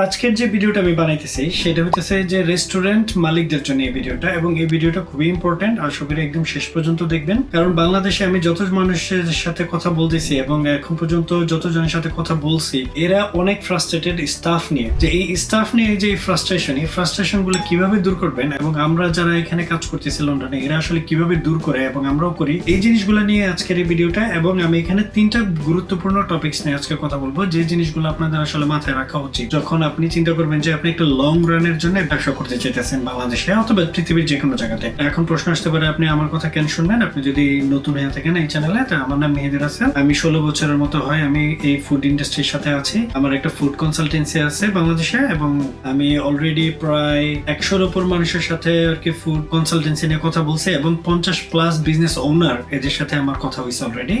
আজকের যে ভিডিওটা আমি বানাইতেছি, সেটা হচ্ছে যে রেস্টুরেন্ট মালিকদের জন্য এই ভিডিওটা এবং এই ভিডিওটা খুবই ইম্পর্টেন্ট আশা করি একদম শেষ পর্যন্ত দেখবেন। কারণ বাংলাদেশে আমি যত মানুষের সাথে কথা বলতেছি এবং এখন পর্যন্ত যতজনের সাথে কথা বলছি, এরা অনেক ফ্রাস্ট্রেটেড স্টাফ নিয়ে। যে এই স্টাফ নিয়ে যে ফ্রাস্ট্রেশন এই ফ্রাস্ট্রেশনগুলো কীভাবে দূর করবেন এবং আমরা যারা এখানে কাজ করতেছি লন্ডনে, এরা আসলে কীভাবে দূর করে এবং আমরাও করি, এই জিনিসগুলো নিয়ে আজকের এই ভিডিওটা এবং আমি এখানে তিনটা গুরুত্বপূর্ণ টপিকস নিয়ে আজকে কথা বলব। যে জিনিসগুলো আপনাদের আসলে মাথায় রাখা উচিত, যখন আপনি চিন্তা করবেন যে আপনি একটা লং রানের জন্য ব্যবসা করতে চাইতেছেন বাংলাদেশে অথবা পৃথিবীর যে কোনো জায়গাতে। এখন প্রশ্ন আসতে পারে, আপনি আমার কথা কেন শুনবেন আপনি যদি নতুন হয়ে থাকেন এই চ্যানেলে তো আমার নাম মেহেদির হাসান আমি ষোলো বছরের মতো হয় আমি এই ফুড ইন্ডাস্ট্রির সাথে আছি। আমার একটা ফুড কনসালটেন্সি আছে বাংলাদেশে এবং আমি অলরেডি প্রায় একশোর উপর মানুষের সাথে আর কি ফুড কনসালটেন্সি নিয়ে কথা বলছি এবং পঞ্চাশ প্লাস বিজনেস ওনার এদের সাথে আমার কথা হয়েছে অলরেডি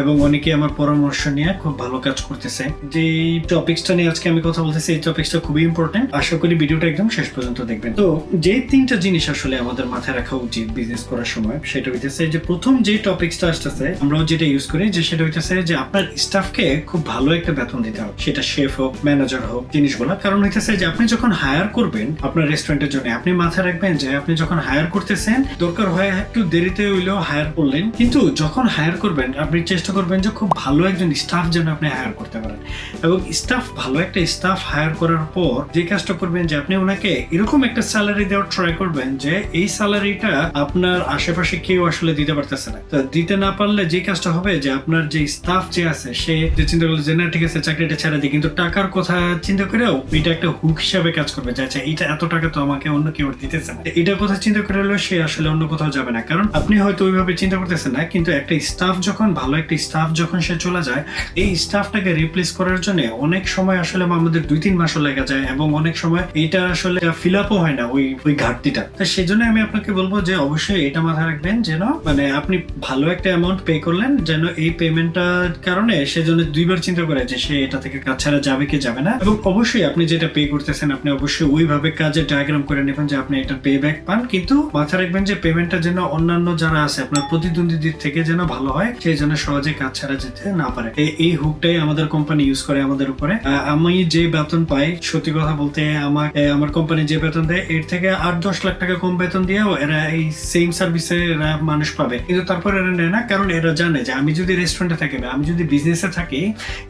এবং অনেকে আমার পরামর্শ নিয়ে খুব ভালো কাজ করতেছে। যে টপিক্সটা নিয়ে আজকে আমি কথা বলতেছি টপিক্সটা খুবই ইম্পর্টেন্ট আশা করি ভিডিওটা একদম শেষ পর্যন্ত দেখবেন। তো যে তিনটা জিনিস আসলে আমাদের মাথায় রাখা উচিত বিজনেস করার সময়, সেটা হইতেছে যে প্রথম যে টপিক্সটা আসতেছে, আমরাও যেটা ইউজ করি যে সেটা হইতেছে যে আপনার স্টাফকে খুব ভালো একটা বেতন দিতে হবে। সেটা শেফ হোক ম্যানেজার হোক জিনিসগুলো কারণ হইতেছে যে আপনি যখন হায়ার করবেন আপনার রেস্টুরেন্টের জন্য, আপনি মাথায় রাখবেন যে আপনি যখন হায়ার করতেছেন, দরকার হয় একটু দেরিতে হইলেও হায়ার করলেন। কিন্তু যখন হায়ার করবেন, আপনি চেষ্টা করবেন যে খুব ভালো একজন স্টাফ যেন আপনি হায়ার করতে পারেন। এবং স্টাফ ভালো একটা স্টাফ হায়ার করার পর যে কাজটা করবেন যে আপনি ওনাকে এরকম একটা স্যালারি দেওয়ার ট্রাই করবেন যে এই স্যালারিটা আপনার আশেপাশে কেউ আসলে দিতে পারতেছে না। তো দিতে না পারলে যে কাজটা হবে যে আপনার যে স্টাফ যে আছে, সে যে চিন্তা করল যে না, ঠিক আছে, চাকরিটা ছেড়ে দিই। কিন্তু টাকার কথা চিন্তা করেও এটা একটা হুক হিসাবে কাজ করবে যে আচ্ছা এটা এত টাকা তো আমাকে অন্য কেউ দিতেছে না। এটার কথা চিন্তা করে হলেও সে আসলে অন্য কোথাও যাবে না। কারণ আপনি হয়তো ওইভাবে চিন্তা করতেছেন না, কিন্তু একটা স্টাফ যখন, ভালো একটা স্টাফ যখন সে চলে যায়, এই স্টাফটাকে রিপ্লেস করার জন্য অনেক সময় আসলে আমাদের দুই, তিন মাসও লেগে যায় এবং অনেক সময় এটা আসলে ফিল আপও হয় না ওই ওই ঘাটতিটা। তো সেই জন্য আমি আপনাকে বলব যে অবশ্যই এটা মাথায় রাখবেন যেন মানে আপনি ভালো একটা অ্যামাউন্ট পে করলেন যেন এই পেমেন্টটার কারণে সে যেন দুইবার চিন্তা করে যে সে এটা থেকে কাজ ছাড়া যাবে কি যাবে না। এবং অবশ্যই আপনি যেটা পে করতেছেন আপনি অবশ্যই ওইভাবে কাজের ডায়াগ্রাম করে নেবেন যে আপনি এটা পে ব্যাক পান। কিন্তু মাথায় রাখবেন যে পেমেন্টটা যেন অন্যান্য যারা আছে, আপনার প্রতিদ্বন্দ্বীদের থেকে যেন ভালো হয় সেই জন্য সহজে কাজ ছাড়া যেতে না পারে। এই- হুকটাই আমাদের কোম্পানি ইউজ করে আমাদের উপরে। আমি যে বেতন পাই। সত্যি কথা বলতে আমার আমার কোম্পানি যে বেতন দেয়, এর থেকে আট দশ লাখ টাকা কম বেতন দিয়েও এরা এই সেম সার্ভিসে এরা মানুষ পাবে। কিন্তু তারপর এরা নেয় না, কারণ এরা জানে যে আমি যদি রেস্টুরেন্টে থাকি বা আমি যদি বিজনেসে থাকি,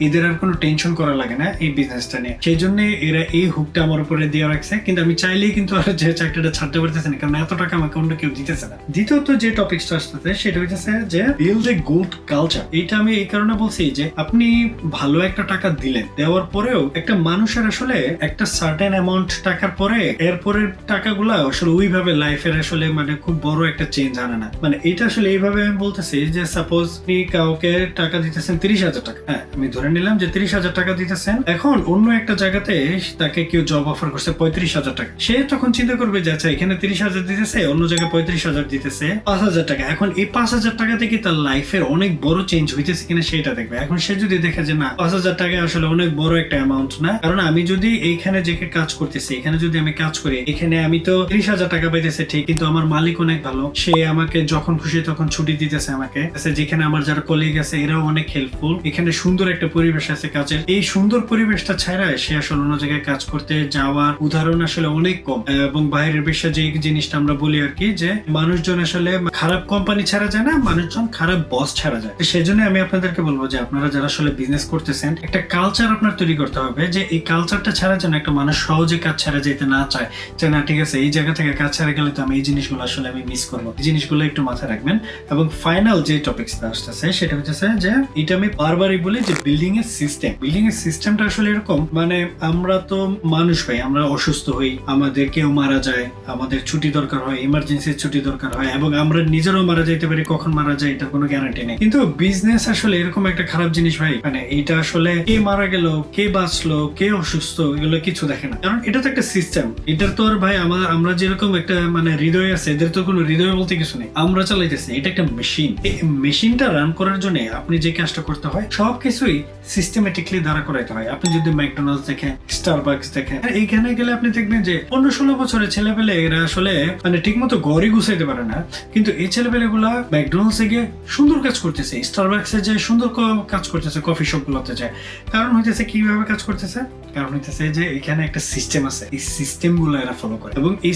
এদের আর কোনো টেনশন করা লাগে না এই বিজনেসটা নিয়ে। সেই জন্য এরা এই হুকটা আমার উপরে দিয়ে রাখছে। কিন্তু আমি চাইলেই কিন্তু আর যে চাকরিটা ছাড়তে পারতেছে না, কারণ এত টাকা আমাকে অন্য কেউ দিতেছে না। দ্বিতীয়ত যে টপিকসটা আসতেছে, সেটা হইতেছে যে বিল্ড এ গুড কালচার এটা আমি এই কারণে বলছি যে আপনি ভালো একটা টাকা দিলেন, দেওয়ার পরেও একটা মানুষের আসলে একটা সার্টেন অ্যামাউন্ট টাকার পরে এরপরে টাকাগুলো আসলে ওইভাবে লাইফের আসলে মানে খুব বড় একটা চেঞ্জ আনে না। মানে এটা আসলে এইভাবে আমি বলতেছি যে সাপোজ আপনি কাউকে টাকা দিতেছেন তিরিশ হাজার টাকা। হ্যাঁ আমি ধরে নিলাম যে তিরিশ হাজার টাকা দিতেছেন। এখন অন্য একটা জায়গাতে তাকে কেউ জব অফার করছে পঁয়ত্রিশ হাজার টাকা। সে তখন চিন্তা করবে যে আচ্ছা এখানে তিরিশ হাজার দিতেছে, অন্য জায়গায় পঁয়ত্রিশ হাজার দিতেছে, পাঁচ হাজার টাকা। এখন এই পাঁচ হাজার টাকা থেকে তার লাইফের অনেক বড় চেঞ্জ হইতেছে কিনা সেটা দেখবে। এখন সে যদি দেখে যে না, পাঁচ হাজার টাকা আসলে অনেক বড় একটা অ্যামাউন্ট না, কারণ আমি যদি এইখানে যে কাজ করতেছি, এখানে যদি আমি কাজ করি, এখানে আমি তো ত্রিশ হাজার টাকা পাইতেছে, ঠিক, কিন্তু আমার মালিক অনেক ভালো। সে আমাকে যখন খুশি তখন ছুটি দিতেছে আমাকে। যেখানে আমার যারা কলিগ আছে, এরাও অনেক হেল্পফুল এখানে সুন্দর একটা পরিবেশ আছে কাজের। এই সুন্দর পরিবেশটা ছাড়া সে আসলে অন্য জায়গায় কাজ করতে যাওয়ার উদাহরণ আসলে অনেক কম। এবং বাইরের বিশ্বে যে জিনিসটা আমরা বলি আর কি, যে মানুষজন আসলে খারাপ কোম্পানি ছাড়া যায় না, মানুষজন খারাপ বস ছাড়া যায়। সেজন্য আমি আপনাদেরকে বলব যে আপনারা যারা আসলে বিজনেস করতেছেন, একটা কালচার আপনার তৈরি করতে হবে যে এই কালচারটা ছাড়া যেন একটা মানুষ সহজে কাজ ছাড়া যেতে না চায়। যে না, ঠিক আছে, এই জায়গা থেকে কাজ ছাড়া গেলে তো আমি এই জিনিসগুলো আসলে আমি মিস করব। এই জিনিসগুলো একটু মাথায় রাখবেন। এবং ফাইনাল যে টপিকসটা আসতেছে, সেটা হচ্ছে যে, এটা আমি বারবারই বলি যে বিল্ডিং এর সিস্টেম বিল্ডিং এর সিস্টেমটা আসলে এরকম মানে আমরা তো মানুষ ভাই, আমরা অসুস্থ হই, আমাদের কেউ মারা যায়, আমাদের ছুটি দরকার হয় ইমার্জেন্সি ছুটি দরকার হয়, এবং আমরা নিজেরাও মারা যাইতে পারি, কখন মারা যায়, এটা কোনো গ্যারান্টি নেই। কিন্তু বিজনেস আসলে এরকম একটা খারাপ জিনিস ভাই মানে এটা আসলে কে মারা গেল, কে বাঁচলো, কে অসুস্থ এগুলো কিছু দেখে না। কারণ এটা তো একটা সিস্টেম এটার তো আর ভাই, আমার, আমরা যেরকম একটা মানে হৃদয় আছে, এদের তো কোনো হৃদয় বলতে কিছু নেই। আমরা চালাইতেছি এটা একটা মেশিন এই মেশিনটা রান করার জন্য আপনি যে কাজটা করতে হয়, সবকিছুই সিস্টেমেটিকলি দাঁড়া করাইতে হয়। আপনি যদি ম্যাকডোনাল্ডস দেখেন স্টারবাকস দেখেন এইখানে গেলে আপনি দেখবেন যে পনেরো ষোলো বছরের ছেলেপেলে এরা আসলে মানে ঠিক মতো ঘরই গুছাইতে পারে না। কিন্তু এই ছেলেপেলে গুলা ম্যাকডোনাল্ডসে গিয়ে সুন্দর কাজ করতেছে। স্টার স্টারবাকসে যে সুন্দর কাজ করতেছে কফি শপ গুলোতে যায়। কারণ হইতেছে কীভাবে কাজ করতেছে? কারণ যে এখানে একটা সিস্টেম আছে, এই এরা ফলো করে। এবং এই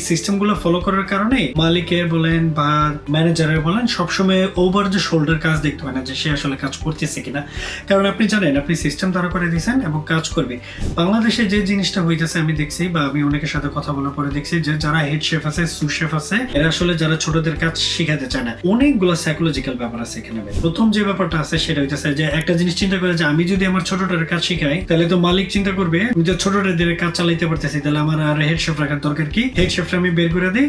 ফলো করার কারণে মালিকের বলেন বা ম্যানেজারের বলেন, সবসময় ওভার শোল্ডার কাজ দেখতে যে সে আসলে কাজ করতেছে কিনা। কারণ আপনি জানেন, আপনি সিস্টেম করে দিয়েছেন এবং কাজ করবে। বাংলাদেশে যে জিনিসটা হইতেছে আমি দেখছি বা আমি অনেকের সাথে কথা বলার পরে দেখছি যে যারা হেড শেফ আছে সু শেফ আছে, এরা আসলে যারা ছোটদের কাজ শিখাতে চায় না। অনেকগুলো সাইকোলজিক্যাল ব্যাপার আছে এখানে প্রথম যে ব্যাপারটা আছে সেটা হইতেছে যে একটা জিনিস চিন্তা করে যে আমি যদি আমার ছোটটার কাজ শিখাই, তাহলে তো মালিক চিন্তা করবে আমি কাজ চালাইতে পারতেছি, তাহলে আমার আর হেড শেফ রাখার দরকার কি? হেড আমি বের করে দিই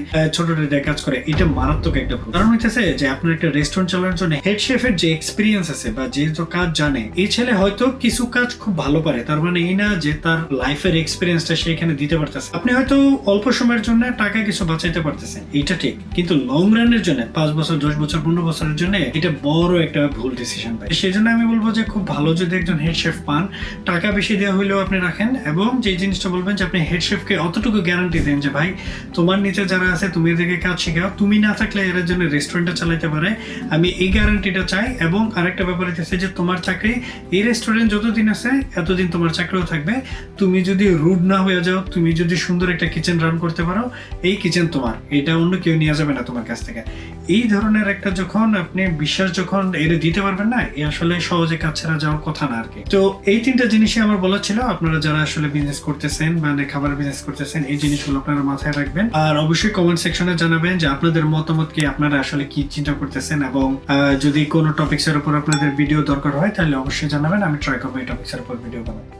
কাজ করে। এটা মারাত্মক একটা ভুল। কারণ হইতেছে যে আপনার একটা রেস্টুরেন্ট চালানোর জন্য হেড শেফের যে এক্সপিরিয়েন্স আছে বা যে তো কাজ জানে, এই ছেলে হয়তো কিছু কাজ খুব ভালো পারে। তার মানে এই না যে তার লাইফের এক্সপিরিয়েন্সটা সে এখানে দিতে পারতেছে। আপনি হয়তো অল্প সময়ের জন্য টাকা কিছু বাঁচাইতে পারতেছেন এটা ঠিক। কিন্তু লং রানের জন্য, পাঁচ বছর, দশ বছর, পনেরো বছরের জন্য এটা বড় একটা ভুল ডিসিশন সেই জন্য আমি বলব যে খুব ভালো যদি একজন হেড শেফ পান, টাকা বেশি দেওয়া হইলেও আপনি রাখেন এবং যে জিনিসটা বলবেন যে আপনি হেড শেফকে অতটুকু গ্যারান্টি দেন যে ভাই, তোমার নিচে যারা আছে, তুমি এদেরকে কাজ শেখাও। তুমি না থাকলে এর জন্য রেস্টুরেন্টটা চালাইতে পারে। আমি এই গ্যারান্টিটা চাই এবং আরেকটা ব্যাপার হচ্ছে যে তোমার চাকরি, এই রেস্টুরেন্ট যতদিন আছে, এতদিন তোমার চাকরিও থাকবে। তুমি যদি রুড না হয়ে যাও, তুমি যদি সুন্দর একটা কিচেন রান করতে পারো, এই কিচেন তোমার। এটা অন্য কেউ নিয়ে যাবে না তোমার কাছ থেকে। এই ধরনের একটা যখন আপনি বিশ্বাস যখন এর দিতে পারবেন না, এ আসলে সহজে কাজ ছাড়া যাওয়ার কথা না আর কি। তো এই তিনটা জিনিসই আমার বলা ছিল। আপনারা যারা আসলে বিজনেস করতেছেন মানে খাবার বিজনেস করতেছেন, এই জিনিসগুলো আপনারা মাথায় রাখবেন। আর অবশ্যই কমেন্ট সেকশনে জানাবেন যে আপনাদের মতামত কি, আপনারা আসলে কি চিন্তা করতেছেন এবং যদি কোনো টপিক্সের উপর আপনাদের ভিডিও দরকার হয়, তাহলে অবশ্যই জানাবেন, আমি ট্রাই করব এই টপিক্সের উপর ভিডিও বানাবো